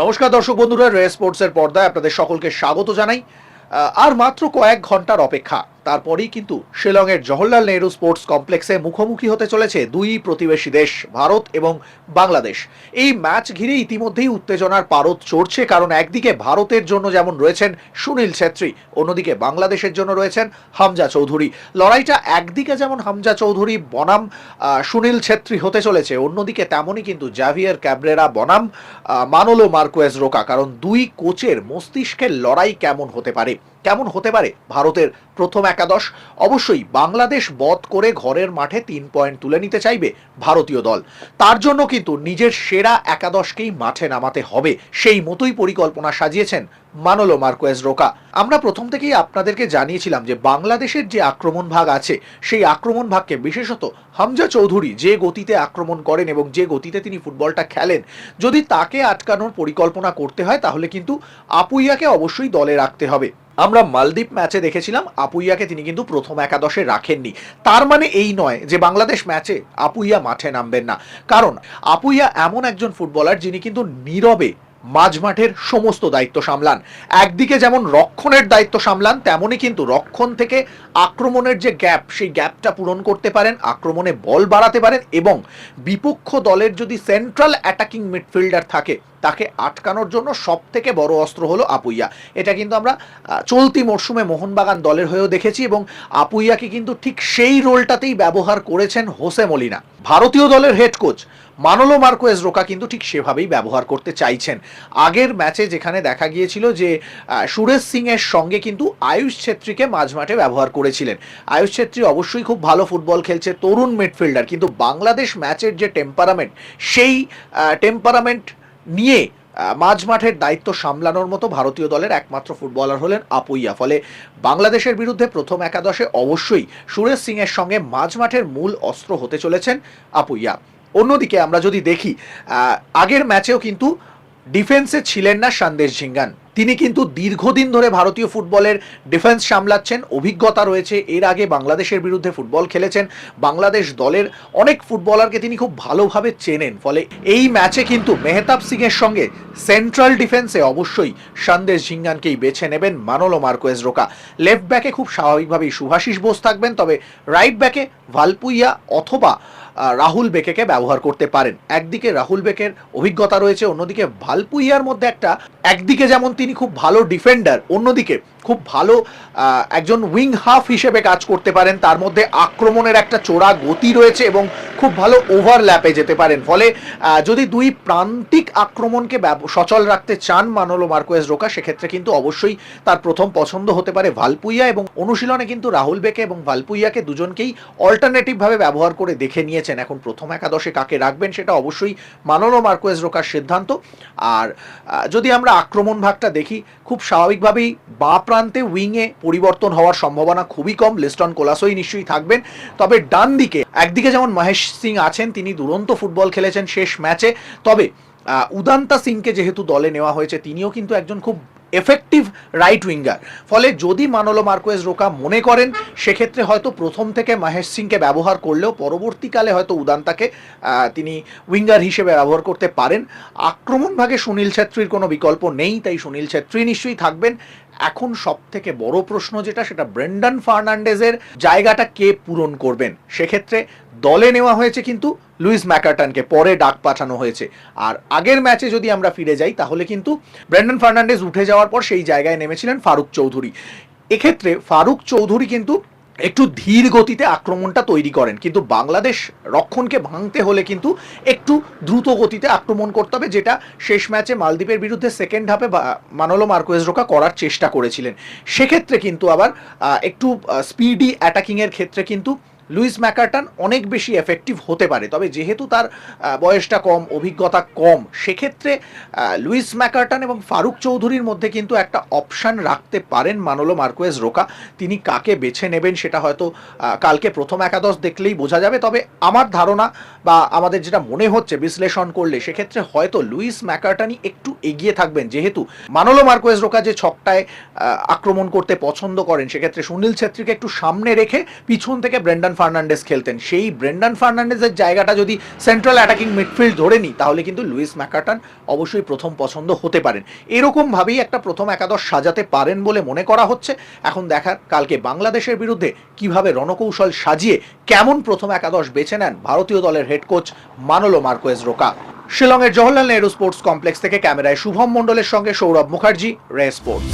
নমস্কার দর্শক বন্ধুরা রে স্পোর্টসের পর্দায় আপনাদের সকলকে স্বাগত জানাই। আর মাত্র কয়েক ঘণ্টার অপেক্ষা। তারপরেই কিন্তু শিলংয়ের জওহরলাল নেহরু স্পোর্টস কমপ্লেক্সে মুখোমুখি হতে চলেছে দুই প্রতিবেশী দেশ, ভারত এবং বাংলাদেশ। এই ম্যাচ ঘিরে ইতিমধ্যেই উত্তেজনার পারদ চড়ছে, কারণ একদিকে ভারতের জন্য যেমন রয়েছেন সুনীল ছেত্রী, অন্যদিকে বাংলাদেশের জন্য রয়েছেন হামজা চৌধুরী। লড়াইটা একদিকে যেমন হামজা চৌধুরী, বনাম সুনীল ছেত্রী হতে চলেছে, অন্যদিকে তেমনই কিন্তু জাভিয়ার ক্যাবরেরা, বনাম মানোলো মার্কোয়েজ রোকা, কারণ দুই কোচের মস্তিষ্কের লড়াই কেমন হতে পারে? কেমন হতে পারে ভারতের প্রথম একাদশ? অবশ্যই বাংলাদেশ বধ করে ঘরের মাঠে তিন পয়েন্ট তুলে নিতে চাইবে ভারতীয় দল। তার জন্য কিন্তু নিজের সেরা একাদশকেই মাঠে নামাতে হবে, সেই মতোই পরিকল্পনা সাজিয়েছেন মানোলো মার্কোয়েজ রোকা। আমরা প্রথম থেকেই আপনাদেরকে জানিয়েছিলাম যে বাংলাদেশের যে আক্রমণ ভাগ আছে, সেই আক্রমণ ভাগকে বিশেষত হামজা চৌধুরী যে গতিতে আক্রমণ করেন এবং যে গতিতে তিনি ফুটবলটা খেলেন, যদি তাকে আটকানোর পরিকল্পনা করতে হয়, তাহলে কিন্তু আপুইয়াকে অবশ্যই দলে রাখতে হবে। আমরা মালদ্বীপ ম্যাচে দেখেছিলাম, আপুইয়াকে তিনি কিন্তু প্রথম একাদশে রাখেননি। তার মানে এই নয় যে বাংলাদেশ ম্যাচে আপুইয়া মাঠে নামবেন না। কারণ আপুইয়া এমন একজন ফুটবলার যিনি কিন্তু নীরবে মাঝমাঠের সমস্ত দায়িত্ব সামলান। একদিকে যেমন রক্ষণের দায়িত্ব সামলান তেমনই কিন্তু রক্ষণ থেকে আক্রমণের যে গ্যাপ সেই গ্যাপটা পূরণ করতে পারেন, আক্রমণে বল বাড়াতে পারেন এবং বিপক্ষ দলের যদি সেন্ট্রাল অ্যাটাকিং মিডফিল্ডার থাকে তাকে আটকানোর জন্য সব থেকে বড় অস্ত্র হলো আপুইয়া। এটা কিন্তু আমরা চলতি মরশুমে মোহনবাগান দলের হয়েও দেখেছি এবং আপুইয়াকে কিন্তু ঠিক সেই রোলটাতেই ব্যবহার করেছেন হোসে মলিনা। ভারতীয় দলের head coach Manolo Marquez Roca কিন্তু ঠিক সেভাবেই ব্যবহার করতে চাইছেন। আগের ম্যাচে যেখানে দেখা গিয়েছিল যে সুরেশ সিং এর সঙ্গে কিন্তু আয়ুষ ছেত্রীকে মাঝমাঠে ব্যবহার করেছিলেন। আয়ুষ ছেত্রী অবশ্যই খুব ভালো ফুটবল খেলছে তরুণ মিডফিল্ডার কিন্তু বাংলাদেশ ম্যাচের যে টেম্পারামেন্ট সেই টেম্পারামেন্ট নিয়ে মাঝ মাঠের দায়িত্ব সামলানোর মতো ভারতীয় দলের একমাত্র ফুটবলার হলেন আপুইয়া। ফলে বাংলাদেশের বিরুদ্ধে প্রথম একাদশে অবশ্যই সুরেশ সিং এর সঙ্গে মাঝ মাঠের মূল অস্ত্র হতে চলেছেন আপুইয়া। অন্যদিকে আমরা যদি দেখি আগের ম্যাচেও কিন্তু ডিফেন্সে ছিলেন না সন্দেশ ঝিঙ্গান। তিনি কিন্তু দীর্ঘদিন ধরে ভারতীয় ফুটবলের ডিফেন্স সামলাচ্ছেন, অভিজ্ঞতা রয়েছে। এর আগে বাংলাদেশের বিরুদ্ধে ফুটবল খেলেছেন। বাংলাদেশ দলের অনেক ফুটবলারকে তিনি খুব ভালোভাবে চেনেন। ফলে এই ম্যাচে কিন্তু মেহতাব সিং এর সঙ্গে সেন্ট্রাল ডিফেন্সে অবশ্যই সন্দেশ ঝিঙ্গানকেই বেছে নেবেন মানোলো মার্কোয়েজ রোকা। লেফট ব্যাকে খুব স্বাভাবিকভাবেই শুভাশিস বোস থাকবেন, তবে রাইট ব্যাকে ভালপুইয়া অথবা রাহুল বেকেকে ব্যবহার করতে পারেন। একদিকে রাহুল বেকের অভিজ্ঞতা রয়েছে, অন্যদিকে ভালপুইয়ার মধ্যে একটা, একদিকে যেমন তিনি খুব ভালো ডিফেন্ডার, অন্যদিকে খুব ভালো একজন উইং হাফ হিসেবে কাজ করতে পারেন। তার মধ্যে আক্রমণের একটা চোরা গতি রয়েছে এবং খুব ভালো ওভারল্যাপে যেতে পারেন। ফলে যদি দুই প্রান্তিক আক্রমণকে সচল রাখতে চান মানলো মার্কোয়েজ রোকা, সেক্ষেত্রে কিন্তু অবশ্যই তার প্রথম পছন্দ হতে পারে ভালপুইয়া এবং অনুশীলনে কিন্তু রাহুল বেকে এবং ভালপুইয়াকে দুজনকেই অল্টারনেটিভভাবে ব্যবহার করে দেখে নিয়েছেন এখন প্রথম একাদশে কাকে রাখবেন সেটা অবশ্যই মানোলো মার্কোয়েজ রোকার সিদ্ধান্ত। আর যদি আমরা আক্রমণ ভাগটা দেখি, খুব স্বাভাবিকভাবেই বা প্রান্তে উইংয়ে পরিবর্তন হওয়ার সম্ভাবনা খুবই কম। লিস্টন কোলাসই নিশ্চয়ই থাকবেন। তবে ডান দিকে, একদিকে যেমন মহেশ সিং আছেন, তিনি দুরন্ত ফুটবল খেলেছেন শেষ ম্যাচে। তবে উদান্তা সিংকে যেহেতু দলে নেওয়া হয়েছে, তিনিও কিন্তু একজন খুব এফেক্টিভ রাইট উইঙ্গার ফলে যদি মানলো মার্কোয়েজ রোকা মনে করেন, সেক্ষেত্রে হয়তো প্রথম থেকে মহেশ সিংকে ব্যবহার করলেও পরবর্তীকালে হয়তো উদান্তাকে তাকে তিনি উইঙ্গার হিসেবে ব্যবহার করতে পারেন। আক্রমণভাগে সুনীল ছেত্রীর কোনো বিকল্প নেই, তাই সুনীল ছেত্রী নিশ্চয়ই থাকবেন। এখন সব থেকে বড় প্রশ্ন যেটা, সেটা ব্রেন্ডন ফার্নান্ডেজের জায়গাটা কে পূরণ করবেন। সেক্ষেত্রে দলে নেওয়া হয়েছে কিন্তু লুইস ম্যাকার্টনকে, পরে ডাক পাঠানো হয়েছে। আর আগের ম্যাচে যদি আমরা ফিরে যাই, তাহলে কিন্তু ব্রেন্ডন ফার্নান্ডেজ উঠে যাওয়ার পর সেই জায়গায় নেমেছিলেন ফারুক চৌধুরী। এক্ষেত্রে ফারুক চৌধুরী কিন্তু একটু ধীর গতিতে আক্রমণটা তৈরি করেন। কিন্তু বাংলাদেশ রক্ষণকে ভাঙতে হলে কিন্তু একটু দ্রুত গতিতে আক্রমণ করতে হবে, যেটা শেষ ম্যাচে মালদ্বীপের বিরুদ্ধে সেকেন্ড হাফে মানলো মার্কোয়েজ রোকা করার চেষ্টা করেছিলেন। সেক্ষেত্রে কিন্তু আবার একটু স্পিডি অ্যাটাকিংয়ের ক্ষেত্রে কিন্তু লুইস ম্যাকার্টন অনেক বেশি এফেক্টিভ হতে পারে, তবে যেহেতু তার বয়সটা কম, অভিজ্ঞতা কম, সেক্ষেত্রে লুইস ম্যাকার্টন এবং ফারুক চৌধুরীর মধ্যে কিন্তু একটা অপশান রাখতে পারেন মানোলো মার্কোয়েজ রোকা। তিনি কাকে বেছে নেবেন সেটা হয়তো কালকে প্রথম একাদশ দেখলেই বোঝা যাবে, তবে আমার ধারণা বা আমাদের যেটা মনে হচ্ছে বিশ্লেষণ করলে, সেক্ষেত্রে হয়তো লুইস ম্যাকার্টানি একটু এগিয়ে থাকবেন। যেহেতু মানোলো মার্কোয়েজ রোকা যে ছকটায় আক্রমণ করতে পছন্দ করেন, সেক্ষেত্রে সুনীল ছেত্রীকে একটু সামনে রেখে পিছন থেকে ব্রেন্ডন ফার্নান্ডেস খেলতেন। সেই ব্রেন্ডান ফার্নান্ডেসের জায়গাটা যদি সেন্ট্রাল অ্যাটাকিং মিডফিল্ড ধরে নিই, তাহলে কিন্তু লুইস ম্যাকার্টন অবশ্যই প্রথম পছন্দ হতে পারেন। এরকমভাবেই একটা প্রথম একাদশ সাজাতে পারেন বলে মনে করা হচ্ছে। এখন দেখার কালকে বাংলাদেশের বিরুদ্ধে কীভাবে রণকৌশল সাজিয়ে কেমন প্রথম একাদশ বেছে নেন ভারতীয় দলের হেড কোচ মানলো মার্কোয়েজ রোকা। শিলংয়ের জওহরলাল নেহরু স্পোর্টস কমপ্লেক্স থেকে ক্যামেরায় শুভম মণ্ডলের সঙ্গে সৌরভ মুখার্জি, রে স্পোর্টস